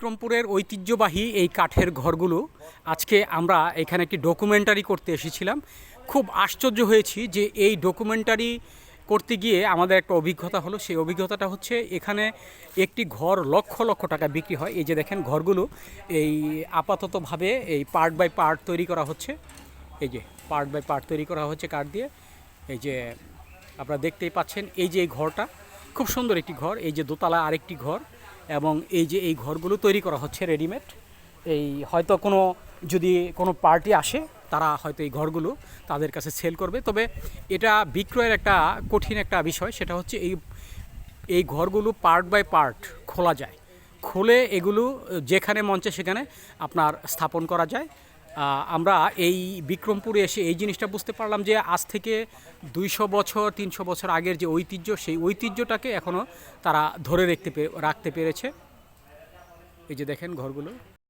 বিক্রমপুরের ঐতিহ্যবাহী এই কাঠের ঘরগুলো, আজকে আমরা এখানে একটি ডকুমেন্টারি করতে এসেছিলাম। খুব আশ্চর্য হয়েছি যে এই ডকুমেন্টারি করতে গিয়ে আমাদের একটা অভিজ্ঞতা হলো। সেই অভিজ্ঞতাটা হচ্ছে এখানে একটি ঘর লক্ষ লক্ষ টাকা বিক্রি হয়। এই যে দেখেন ঘরগুলো, এই আপাততভাবে এই পার্ট বাই পার্ট তৈরি করা হচ্ছে। এই যে পার্ট বাই পার্ট তৈরি করা হচ্ছে কাঠ দিয়ে। এই যে আপনারা দেখতেই পাচ্ছেন, এই যে এই ঘরটা, খুব সুন্দর একটি ঘর। এই যে দোতলা আরেকটি ঘর। এবং এই যে এই ঘরগুলো তৈরি করা হচ্ছে রেডিমেড এই হয়তো কোনো, যদি কোনো পার্টি আসে, তারা হয়তো এই ঘরগুলো তাদের কাছে সেল করবে। তবে এটা বিক্রয়ের একটা কঠিন একটা বিষয়, সেটা হচ্ছে এই এই ঘরগুলো পার্ট বাই পার্ট খোলা যায়। খুলে এগুলো যেখানে মঞ্চে সেখানে আপনার স্থাপন করা যায়। আমরা এই বিক্রমপুরে এসে এই জিনিসটা বুঝতে পারলাম যে আজ থেকে দুইশো বছর, তিনশো বছর আগের যে ঐতিহ্য, সেই ঐতিহ্যটাকে এখনও তারা ধরে রাখতে রাখতে পেরেছে। এই যে দেখেন ঘরগুলো।